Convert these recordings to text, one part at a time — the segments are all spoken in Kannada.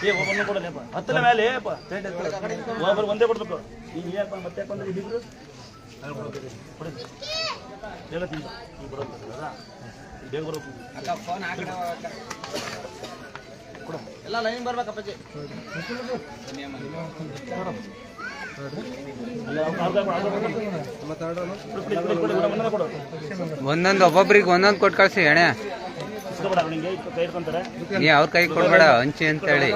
ಏ ಒಬ್ಬನ ಕೊಡಲೇಪ್ಪ ಹತ್ತಲ ಮೇಲೆ ಒಂದೇ ಕೊಡ್ಬೇಕು. ಈಗ ಯಾಕಪ್ಪ ಮತ್ತೆ ಯಾಕೆ ಬಂದ್ರೆ ಇಬ್ಬಿಬ್ರು ಕೊಡಿ. ಹೇಳ್ತೀನಿ ಈಗ ಬರೋದು ಬೇಗ ಎಲ್ಲ ಲೈನ್ ಬರ್ಬೇಕಪ್ಪಾಜಿ ಒಂದೊಂದೇ, ಒಬ್ಬೊಬ್ರಿಗೆ ಒಂದೊಂದು ಕೊಟ್ಟು ಕಳ್ಸಿ ಎಣೆ ನೀ ಅವ್ರ ಕೈ ಕೊಡ್ಬೇಡ, ಹಂಚಿ ಅಂತೇಳಿ.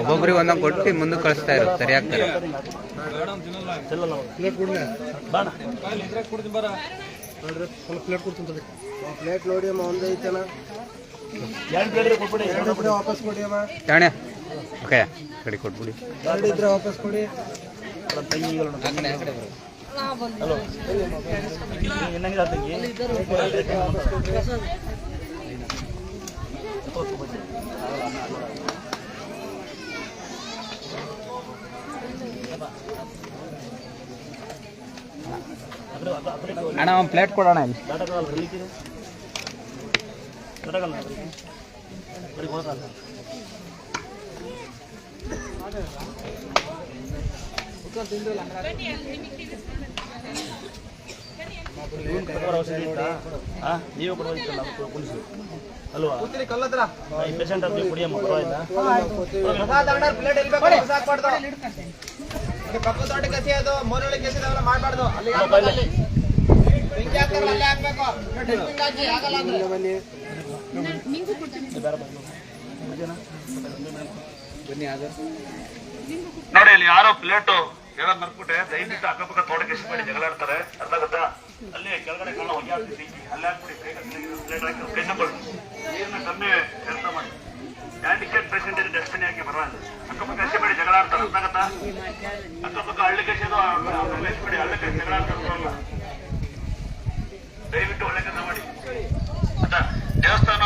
ಒಬ್ಬೊಬ್ರಿಗೆ ಒಂದೊಂದು ಕೊಟ್ಟು ಮುಂದೆ ಕಳಿಸ್ತಾ ಇರೋ ಸರಿ ಆಗ್ತಾರೆ ಕೊಡ್ಬಿಡಿ ಕೊಡ್ಬಿಡಿ ಪ್ಲೇಟ್ ನೋಡಿ ಅಮ್ಮ ಐತನ ವಾಪಸ್ ಓಕೆ ಕಡೆ ಕೊಟ್ಬಿಡಿ. ಇದ್ರೆ ವಾಪಸ್ ಕೊಡಿ ಅವ್ರ ತಂಗಿಗಳು. ಹಲೋ ಏನಾಗಿದೆ ತಂಗಿ ಅಣ್ಣ ಒಂದು ಪ್ಲೇಟ್ ಕೊಡೋಣ ಇಲ್ಲಿ ದಾಟಕಲ್ಲ ಅವ್ರು ಕುಣಿಸಿ ಅಲ್ವಾ ಕಲ್ಲತ್ರ ಪೇಷಂಟ್ ಕುಡಿಯಮ್ಮ ಪರವಾಗಿಲ್ಲ ಪ್ಲೇಟ್ ಅದು ಅಲ್ಲಿ ಅಲ್ಲಿ. ಅಲ್ಲೇ ನೋಡಿ ಇಲ್ಲಿ ಯಾರೋ ಪ್ಲೇಟು ಹೇಳೋದ್ ಮರ್ಬಿಟ್ಟೆ ದಯವಿಟ್ಟು ಅಕ್ಕಪಕ್ಕ ತೋಟಕ್ಕೆ ಇಷ್ಟ ಮಾಡಿ ಜಗಳಾಡ್ತಾರೆ ಅರ್ಧ ಗದ್ದ ಅಲ್ಲೇ ಕೆಳಗಡೆ ಕಾಣೋ ಹೊಗೆ ಆಗ್ತಿದ್ವಿ ಅಲ್ಲೇ ಹಾಕ್ಬಿಡಿ ಕೈ ನೀರನ್ನ ಕಮ್ಮಿ ಕೆಲಸ ಮಾಡಿ. ಹ್ಯಾಂಡಿಕ್ಯಾಪ್ ಪೇಷಂಟ್ ಇದೆ ಡಸ್ಟ್ಬಿನ್ ಹಾಕಿ ಬರಲ್ಲ ಅಕ್ಕಪಕ್ಕ ಅಷ್ಟೇ ಮಾಡಿ ಜಗಳಾಡ್ತಾರೆ ಅರ್ಧ ಗೊತ್ತಾ ಅಕ್ಕಪಕ್ಕ ಹಳ್ಳಿ ಕಸಿದು ಕಳಿಸ್ಬಿಡಿ ಹಳ್ಳಿ ದಯವಿಟ್ಟು ಒಳ್ಳೆ ಕೆಲಸ ಮಾಡಿ. ಆಯ್ತಾ ದೇವಸ್ಥಾನ